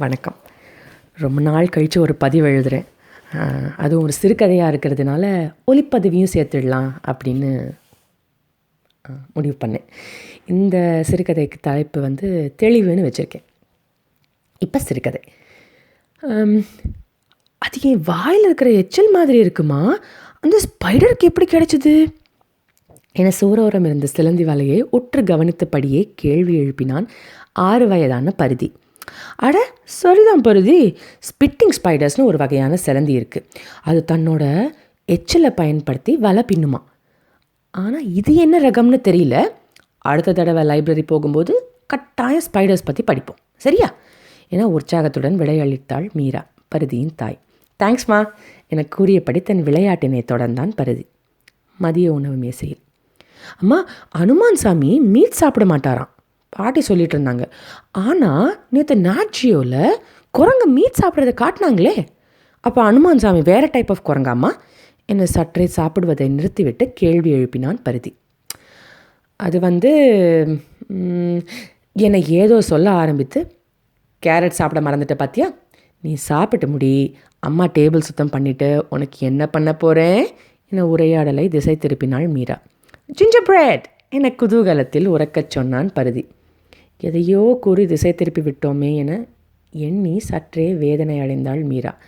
வணக்கம். ரொம்ப நாள் கழித்து ஒரு பதிவு எழுதுகிறேன் அதுவும் ஒரு சிறுகதையாக இருக்கிறதுனால ஒலிப்பதிவையும் சேர்த்துடலாம் அப்படின்னு முடிவு பண்ணேன். இந்த சிறுகதைக்கு தலைப்பு வந்து தெளிவுன்னு வச்சுருக்கேன். இப்போ சிறுகதை. அது என் வாயில் இருக்கிற எச்சல் மாதிரி இருக்குமா? அந்த ஸ்பைடருக்கு எப்படி கிடைச்சிது? என சூரோரம் இருந்த சிலந்தி வலையை உற்று கவனித்தபடியே கேள்வி எழுப்பினான் ஆறு வயதான பருதி. அட சரிதான் பருதி. ஸ்பிட்டிங் ஸ்பைடர்ஸ்னு ஒரு வகையான சிலந்தி இருக்குது அது தன்னோட எச்சிலை பயன்படுத்தி வலை பின்னுமா? ஆனால் இது என்ன ரகம்னு தெரியல. அடுத்த தடவை லைப்ரரி போகும்போது கட்டாயம் ஸ்பைடர்ஸ் பற்றி படிப்போம். சரியா? என உற்சாகத்துடன் விடையளித்தாள் மீரா பருதியின் தாய். தேங்க்ஸ்மா என கூறியபடி தன் விளையாட்டினை தொடர்ந்தான் பருதி. மதிய உணவு மேசையில். அம்மா அனுமான் சாமி மீட் சாப்பிட மாட்டாராம். பாட்டி சொல்லிட்டு இருந்தாங்க. ஆனால் நேற்று நாட்ஜியோவில் குரங்கு மீட் சாப்பிட்றத காட்டினாங்களே. அப்போ அனுமான் சாமி வேறு டைப் ஆஃப் குரங்காம்மா? என்னை சற்றே சாப்பிடுவதை நிறுத்திவிட்டு கேள்வி எழுப்பினான் பருதி. அது வந்து என்னை ஏதோ சொல்ல ஆரம்பித்து கேரட் சாப்பிட மறந்துட்ட பார்த்தியா நீ சாப்பிட்டு முடி. அம்மா டேபிள் சுத்தம் பண்ணிவிட்டு உனக்கு என்ன பண்ண போகிறேன் என உரையாடலை திசை திருப்பினாள் மீரா. Ginger bread! என குதூகலத்தில் உறக்கச் சொன்னான் பருதி. எதையோ கூறி திசை திருப்பி விட்டோமே என எண்ணி சற்றே வேதனை அடைந்தாள் மீரா.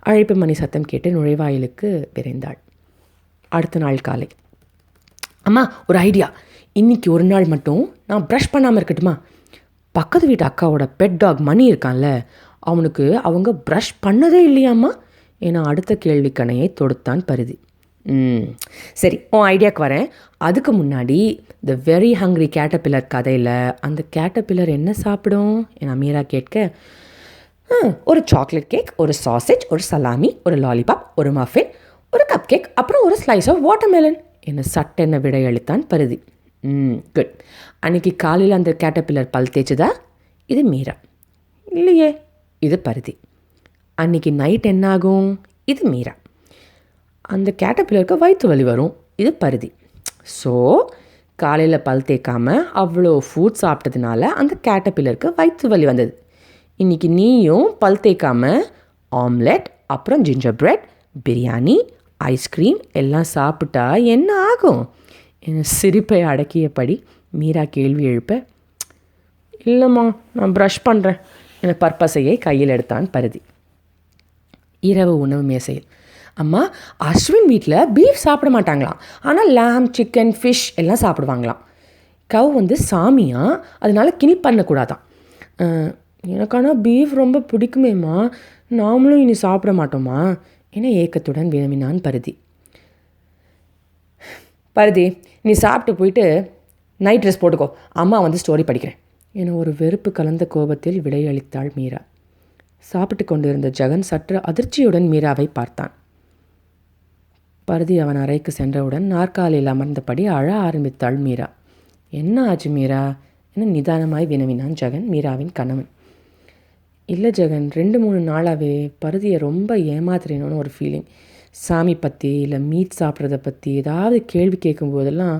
அழைப்பு மணி சத்தம் கேட்டு நுழைவாயிலுக்கு விரைந்தாள். அடுத்த நாள் காலை. அம்மா ஒரு ஐடியா. இன்னைக்கு ஒரு நாள் மட்டும் நான் ப்ரஷ் பண்ணாமல் இருக்கட்டுமா? பக்கத்து வீட்டு அக்காவோட பெட் டாக் மணி இருக்கான்ல அவனுக்கு அவங்க ப்ரஷ் பண்ணதே இல்லையாம்மா? என அடுத்த கேள்விக்கணையை தொடுத்தான் பருதி. சரி உன் ஐடியாவுக்கு வரேன். அதுக்கு முன்னாடி த வெரி ஹங்க்ரி கேட்டபில்லர் கதையில் அந்த கேட்டபில்லர் என்ன சாப்பிடும்? என் மீரா கேட்க "ஆ, ஒரு சாக்லேட் கேக் ஒரு சாசேஜ் ஒரு சலாமி ஒரு லாலிபாப் ஒரு மஃபின் ஒரு கப் கேக் அப்புறம் ஒரு ஸ்லைஸ் ஆஃப் வாட்டர்மெலன் என்ன சட்டென விடையளித்தான் பருதி. ம் குட் அன்னைக்கு காலையில் அந்த கேட்டபில்லர் பல் தேய்ச்சதா? இது மீரா. இல்லையே இது பருதி. அன்னைக்கு நைட் என்ன ஆகும் இது மீரா. அந்த கேட்டபில்லருக்கு வயிற்று வலி வரும். இது பருதி. ஸோ காலையில் பல் தேய்க்காமல் அவ்வளோ ஃபுட் சாப்பிட்டதுனால அந்த கேட்டபில்லருக்கு வயிற்று வலி வந்தது. இன்னைக்கு நீயும் பல் தேய்க்காமல் ஆம்லெட் அப்புறம் ginger bread biryani ice cream எல்லாம் சாப்பிட்டா என்ன ஆகும்? என் சிரிப்பை அடக்கியபடி மீரா கேள்வி எழுப்ப இல்லைம்மா நான் ப்ரஷ் பண்ணுறேன் என பற்பசையை கையில் எடுத்தான் பருதி. இரவு உணவு மேசையில். அம்மா அஸ்வின் வீட்டில் பீஃப் சாப்பிட மாட்டாங்களாம். ஆனால் லேம் சிக்கன் ஃபிஷ் எல்லாம் சாப்பிடுவாங்களாம். கவ் வந்து சாமியா? அதனால கிணி பண்ணக்கூடாதான் எனக்கான பீஃப் ரொம்ப பிடிக்குமேம்மா. நாமளும் இனி சாப்பிட மாட்டோமா? என ஏக்கத்துடன் வினவினான் பருதி. பருதி நீ சாப்பிட்டு போயிட்டு நைட் ட்ரெஸ் போட்டுக்கோ. அம்மா வந்து ஸ்டோரி படிக்கிறேன். என ஒரு வெறுப்பு கலந்த கோபத்தில் விடையளித்தாள் மீரா. சாப்பிட்டு கொண்டிருந்த ஜெகன் சற்று அதிர்ச்சியுடன் மீராவை பார்த்தான். பருதி அவன் அறைக்கு சென்றவுடன் நாற்காலியில் அமர்ந்தபடி அழ ஆரம்பித்தாள் மீரா. என்ன ஆச்சு மீரா என நிதானமாய் வினவினான் ஜெகன் மீராவின் கணவன். இல்லை ஜெகன் ரெண்டு மூணு நாளாகவே பருதியை ரொம்ப ஏமாத்துறேனோன்னு ஒரு ஃபீலிங் சாமி பற்றி இல்லை மீட் சாப்பிட்றத பற்றி ஏதாவது கேள்வி கேட்கும் போதெல்லாம்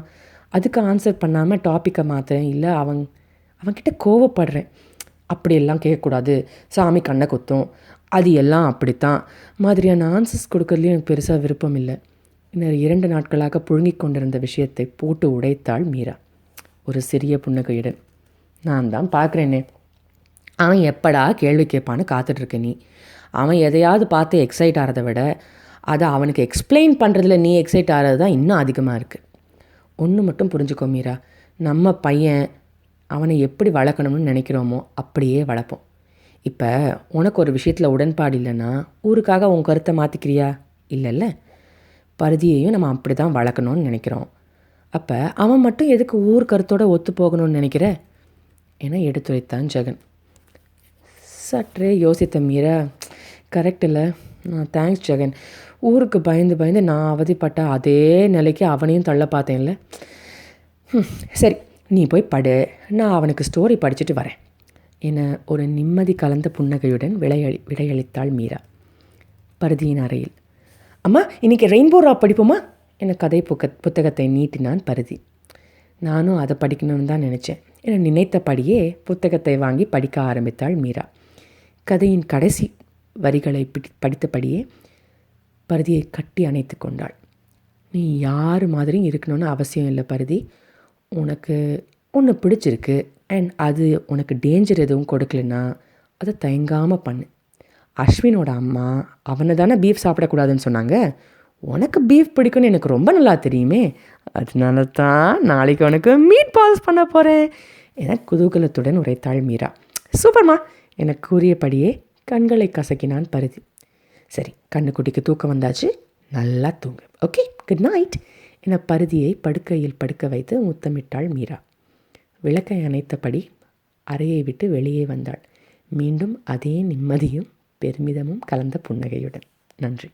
அதுக்கு ஆன்சர் பண்ணாமல் டாப்பிக்கை மாற்றுறேன் இல்லை அவன் அவன்கிட்ட கோவப்படுறேன். அப்படியெல்லாம் கேட்கக்கூடாது. சாமி கண்ணை குத்தும். அது எல்லாம் அப்படித்தான். மாதிரியான ஆன்சர்ஸ் கொடுக்கறதுலையும் எனக்கு பெருசாக விருப்பம் இல்லை. இன்னொரு இரண்டு நாட்களாக புழுங்கிக் கொண்டிருந்த விஷயத்தை போட்டு உடைத்தாள் மீரா. ஒரு சிறிய புன்னகையுடன். நான் தான் பார்க்குறேனே. அவன் எப்படா கேள்வி கேட்பான்னு காத்துட்ருக்க நீ. அவன் எதையாவது பார்த்து எக்ஸைட் ஆகிறத விட அதை அவனுக்கு எக்ஸ்பிளைன் பண்ணுறதுல நீ எக்ஸைட் ஆகிறது தான் இன்னும் அதிகமாக இருக்குது ஒன்று மட்டும் புரிஞ்சுக்கோ மீரா. நம்ம பையன் அவனை எப்படி வளர்க்கணும்னு நினைக்கிறோமோ அப்படியே வளர்ப்போம். இப்போ உனக்கு ஒரு விஷயத்தில் உடன்பாடு இல்லைன்னா ஊருக்காக உன் கருத்தை மாற்றிக்கிறியா இல்லைல்ல. பருதியையும் நம்ம அப்படி தான் வளர்க்கணும்னு நினைக்கிறோம். அப்போ அவன் மட்டும் எதுக்கு ஊர் கருத்தோட ஒத்து போகணும்னு நினைக்கிற? என எடுத்துரைத்தான் ஜெகன். சற்றே யோசித்த மீரா கரெக்ட் இல்லை. தேங்க்ஸ் ஜெகன். ஊருக்கு பயந்து பயந்து நான் அவதிப்பட்ட அதே நிலைக்கு அவனையும் தள்ள பார்த்தேன்ல. சரி நீ போய் படு. நான் அவனுக்கு ஸ்டோரி படிச்சுட்டு வரேன். என ஒரு நிம்மதி கலந்த புன்னகையுடன் விளையளி விடையளித்தாள் மீரா. பருதியின் அறையில் அம்மா இன்னைக்கு ரெயின்போ ராப் படிப்போமா? என கதை புக்க புத்தகத்தை நீட்டினான் பருதி. நானும் அதை படிக்கணும்னு தான் நினச்சேன் என நினைத்தபடியே புத்தகத்தை வாங்கி படிக்க ஆரம்பித்தாள் மீரா. கதையின் கடைசி வரிகளை பிடி படித்தபடியே பருதியை கட்டி அணைத்து கொண்டாள். நீ யார் மாதிரியும் இருக்கணும்னு அவசியம் இல்லை பருதி. உனக்கு ஒன்று பிடிச்சிருக்கு. அண்ட் அது உனக்கு டேஞ்சர் எதுவும் கொடுக்கலன்னா அதை தயங்காமல் பண்ணு. அஸ்வினோட அம்மா அவனை தானே பீஃப் சாப்பிடக்கூடாதுன்னு சொன்னாங்க. உனக்கு பீஃப் பிடிக்கும்னு எனக்கு ரொம்ப நல்லா தெரியுமே. அதனால தான் நாளைக்கு உனக்கு மீட் பால்ஸ் பண்ண போகிறேன் என குதூகலத்துடன் உரைத்தாள் மீரா. சூப்பர்மா. என கூறியபடியே கண்களை கசக்கினான் பருதி. சரி கண்ணுக்குட்டிக்கு தூக்கம் வந்தாச்சு. நல்லா தூங்கு. ஓகே குட் நைட் என பருதியை படுக்கையில் படுக்க வைத்து முத்தமிட்டாள் மீரா. விளக்கை அணைத்தபடி அறையை விட்டு வெளியே வந்தாள். மீண்டும் அதே நிம்மதியும் பெருமிதமும் கலந்த புன்னகையுடன். நன்றி.